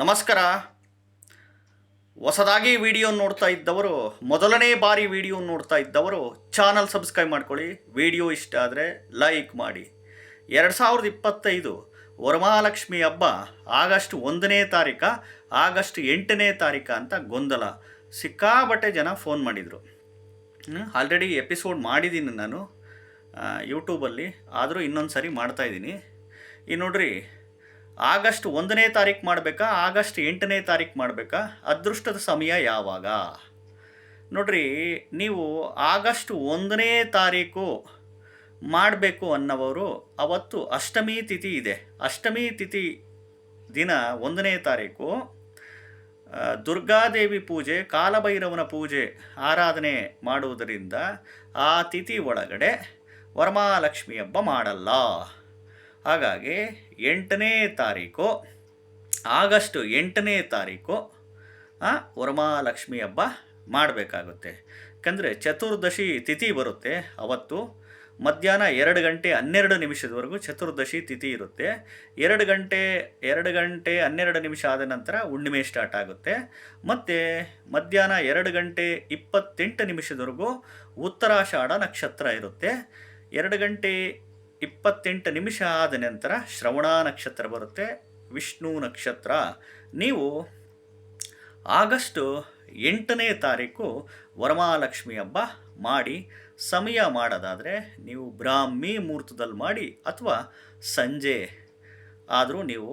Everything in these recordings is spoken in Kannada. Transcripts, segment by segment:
ನಮಸ್ಕಾರ. ಹೊಸದಾಗಿ ವಿಡಿಯೋ ನೋಡ್ತಾ ಇದ್ದವರು, ಮೊದಲನೇ ಬಾರಿ ವಿಡಿಯೋ ನೋಡ್ತಾ ಇದ್ದವರು, ಚಾನಲ್ ಸಬ್ಸ್ಕ್ರೈಬ್ ಮಾಡ್ಕೊಳ್ಳಿ. ವಿಡಿಯೋ ಇಷ್ಟ ಆದರೆ ಲೈಕ್ ಮಾಡಿ. ಎರಡು ಸಾವಿರದ ಇಪ್ಪತ್ತೈದು ವರಮಹಾಲಕ್ಷ್ಮಿ ಹಬ್ಬ ಆಗಸ್ಟ್ ಒಂದನೇ ತಾರೀಕ, ಆಗಸ್ಟ್ ಎಂಟನೇ ತಾರೀಕ ಅಂತ ಗೊಂದಲ. ಸಿಕ್ಕಾಬಟ್ಟೆ ಜನ ಫೋನ್ ಮಾಡಿದರು. ಆಲ್ರೆಡಿ ಎಪಿಸೋಡ್ ಮಾಡಿದ್ದೀನಿ ನಾನು ಯೂಟ್ಯೂಬಲ್ಲಿ ಆದರೂ ಇನ್ನೊಂದು ಸರಿ ಮಾಡ್ತಾಯಿದ್ದೀನಿ ಈ ನೋಡ್ರಿ ಆಗಸ್ಟ್ ಒಂದನೇ ತಾರೀಕು ಮಾಡಬೇಕಾ? ಆಗಸ್ಟ್ ಎಂಟನೇ ತಾರೀಕು ಮಾಡಬೇಕಾ? ಅದೃಷ್ಟದ ಸಮಯ ಯಾವಾಗ? ನೋಡ್ರಿ, ನೀವು ಆಗಸ್ಟ್ ಒಂದನೇ ತಾರೀಕು ಮಾಡಬೇಕು ಅನ್ನೋವರು ಅವತ್ತು ಅಷ್ಟಮಿ ತಿಥಿ ಇದೆ. ಅಷ್ಟಮಿ ತಿಥಿ ದಿನ ಒಂದನೇ ತಾರೀಕು ದುರ್ಗಾದೇವಿ ಪೂಜೆ, ಕಾಲಭೈರವನ ಪೂಜೆ ಆರಾಧನೆ ಮಾಡುವುದರಿಂದ ಆ ತಿಥಿ ಒಳಗಡೆ ವರಮಹಾಲಕ್ಷ್ಮಿ ಹಬ್ಬ ಮಾಡಲ್ಲ. ಹಾಗಾಗಿ ಎಂಟನೇ ತಾರೀಕು, ಆಗಸ್ಟ್ ಎಂಟನೇ ತಾರೀಕು ವರಮಹಾಲಕ್ಷ್ಮಿ ಹಬ್ಬ ಮಾಡಬೇಕಾಗುತ್ತೆ. ಯಾಕಂದರೆ ಚತುರ್ದಶಿ ತಿಥಿ ಬರುತ್ತೆ ಅವತ್ತು. ಮಧ್ಯಾಹ್ನ ಎರಡು ಗಂಟೆ ಹನ್ನೆರಡು ನಿಮಿಷದವರೆಗೂ ಚತುರ್ದಶಿ ತಿಥಿ ಇರುತ್ತೆ. ಎರಡು ಗಂಟೆ ಎರಡು ಗಂಟೆ ಹನ್ನೆರಡು ನಿಮಿಷ ಆದ ನಂತರ ಹುಣ್ಣಿಮೆ ಸ್ಟಾರ್ಟ್ ಆಗುತ್ತೆ. ಮತ್ತು ಮಧ್ಯಾಹ್ನ ಎರಡು ಗಂಟೆ ಇಪ್ಪತ್ತೆಂಟು ನಿಮಿಷದವರೆಗೂ ಉತ್ತರಾಷಾಢ ನಕ್ಷತ್ರ ಇರುತ್ತೆ. ಎರಡು ಗಂಟೆ ಇಪ್ಪತ್ತೆಂಟು ನಿಮಿಷ ಆದ ನಂತರ ಶ್ರವಣ ನಕ್ಷತ್ರ ಬರುತ್ತೆ, ವಿಷ್ಣು ನಕ್ಷತ್ರ. ನೀವು ಆಗಸ್ಟು ಎಂಟನೇ ತಾರೀಕು ವರಮಹಾಲಕ್ಷ್ಮಿ ಹಬ್ಬ ಮಾಡಿ, ಸಮಯ ಮಾಡೋದಾದರೆ ನೀವು ಬ್ರಾಹ್ಮಿ ಮುಹೂರ್ತದಲ್ಲಿ ಮಾಡಿ ಅಥವಾ ಸಂಜೆ ಆದರೂ ನೀವು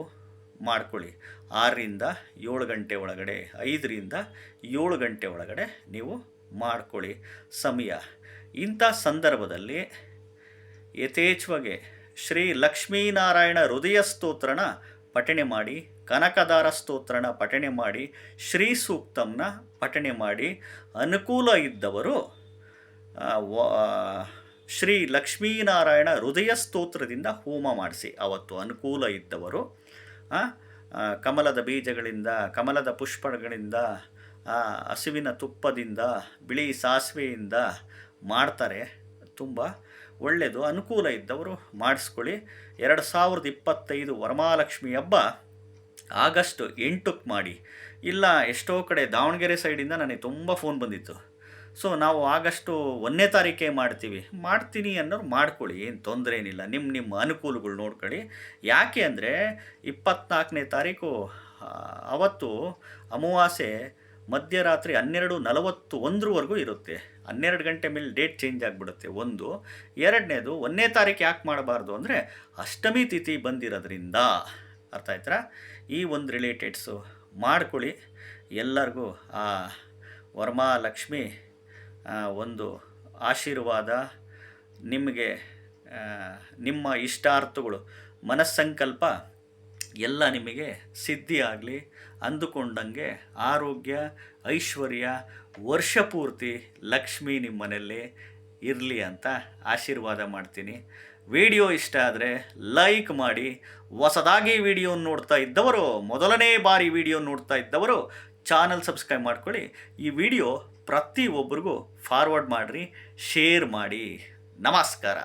ಮಾಡ್ಕೊಳ್ಳಿ. ಆರರಿಂದ ಏಳು ಗಂಟೆ ಒಳಗಡೆ, ಐದರಿಂದ ಏಳು ಗಂಟೆ ಒಳಗಡೆ ನೀವು ಮಾಡ್ಕೊಳ್ಳಿ ಸಮಯ. ಇಂಥ ಸಂದರ್ಭದಲ್ಲಿ ಯಥೇಚ್ಛವಾಗಿ ಶ್ರೀ ಲಕ್ಷ್ಮೀನಾರಾಯಣ ಹೃದಯ ಸ್ತೋತ್ರನ ಪಠಣೆ ಮಾಡಿ, ಕನಕದಾರ ಸ್ತೋತ್ರನ ಪಠಣೆ ಮಾಡಿ ಶ್ರೀ ಸೂಕ್ತಂನ ಪಠಣೆ ಮಾಡಿ ಅನುಕೂಲ ಇದ್ದವರು ಶ್ರೀ ಲಕ್ಷ್ಮೀನಾರಾಯಣ ಹೃದಯ ಸ್ತೋತ್ರದಿಂದ ಹೋಮ ಮಾಡಿಸಿ. ಅವತ್ತು ಅನುಕೂಲ ಇದ್ದವರು ಕಮಲದ ಬೀಜಗಳಿಂದ, ಕಮಲದ ಪುಷ್ಪಗಳಿಂದ ಹಸುವಿನ ತುಪ್ಪದಿಂದ, ಬಿಳಿ ಸಾಸಿವೆಯಿಂದ ಮಾಡ್ತಾರೆ. ತುಂಬ ಒಳ್ಳೆಯದು ಅನುಕೂಲ ಇದ್ದವರು ಮಾಡಿಸ್ಕೊಳ್ಳಿ. ಎರಡು ಸಾವಿರದ ಇಪ್ಪತ್ತೈದು ವರಮಹಾಲಕ್ಷ್ಮಿ ಹಬ್ಬ ಆಗಸ್ಟ್ ಎಂಟಕ್ಕೆ ಮಾಡಿ. ಇಲ್ಲ, ಎಷ್ಟೋ ಕಡೆ ದಾವಣಗೆರೆ ಸೈಡಿಂದ ನನಗೆ ತುಂಬ ಫೋನ್ ಬಂದಿತ್ತು. ಸೊ, ನಾವು ಆಗಸ್ಟು ಒಂದನೇ ತಾರೀಕೇ ಮಾಡ್ತೀವಿ. ಮಾಡ್ತೀನಿ ಅನ್ನೋರು ಮಾಡ್ಕೊಳ್ಳಿ, ಏನು ತೊಂದರೆ ಏನಿಲ್ಲ. ನಿಮ್ಮ ನಿಮ್ಮ ಅನುಕೂಲಗಳು ನೋಡ್ಕೊಳ್ಳಿ. ಯಾಕೆ ಅಂದರೆ ಇಪ್ಪತ್ತ್ನಾಲ್ಕನೇ ತಾರೀಕು ಅವತ್ತು ಅಮಾವಾಸ್ಯೆ ಮಧ್ಯರಾತ್ರಿ ಹನ್ನೆರಡು ನಲವತ್ತು ಒಂದರವರೆಗೂ ಇರುತ್ತೆ. ಹನ್ನೆರಡು ಗಂಟೆ ಮೇಲೆ ಡೇಟ್ ಚೇಂಜ್ ಆಗಿಬಿಡುತ್ತೆ. ಒಂದು. ಎರಡನೇದು, ಒಂದನೇ ತಾರೀಕು ಯಾಕೆ ಮಾಡಬಾರ್ದು ಅಂದರೆ ಅಷ್ಟಮಿ ತಿಥಿ ಬಂದಿರೋದ್ರಿಂದ. ಅರ್ಥ ಆಯ್ತಾ ಈ ಒಂದು ರಿಲೇಟೆಡ್ಸು ಮಾಡ್ಕೊಳ್ಳಿ. ಎಲ್ಲರಿಗೂ ಆ ವರಮಹಾಲಕ್ಷ್ಮಿ ಒಂದು ಆಶೀರ್ವಾದ, ನಿಮಗೆ ನಿಮ್ಮ ಇಷ್ಟಾರ್ಥಗಳು, ಮನಸ್ಸಂಕಲ್ಪ ಎಲ್ಲ ನಿಮಗೆ ಸಿದ್ಧಿಯಾಗಲಿ ಅಂದುಕೊಂಡಂಗೆ ಆರೋಗ್ಯ, ಐಶ್ವರ್ಯ ವರ್ಷ ಪೂರ್ತಿ ಲಕ್ಷ್ಮಿ ನಿಮ್ಮ ಮನೆಯಲ್ಲಿ ಇರಲಿ ಅಂತ ಆಶೀರ್ವಾದ ಮಾಡ್ತೀನಿ. ವಿಡಿಯೋ ಇಷ್ಟ ಆದರೆ ಲೈಕ್ ಮಾಡಿ. ಹೊಸದಾಗಿ ವಿಡಿಯೋ ನೋಡ್ತಾ ಇದ್ದವರು, ಮೊದಲನೇ ಬಾರಿ ವಿಡಿಯೋ ನೋಡ್ತಾ ಇದ್ದವರು, ಚಾನಲ್ ಸಬ್ಸ್ಕ್ರೈಬ್ ಮಾಡ್ಕೊಳ್ಳಿ. ಈ ವಿಡಿಯೋ ಪ್ರತಿಯೊಬ್ಬರಿಗೂ ಫಾರ್ವರ್ಡ್ ಮಾಡಿರಿ ಶೇರ್ ಮಾಡಿ. ನಮಸ್ಕಾರ.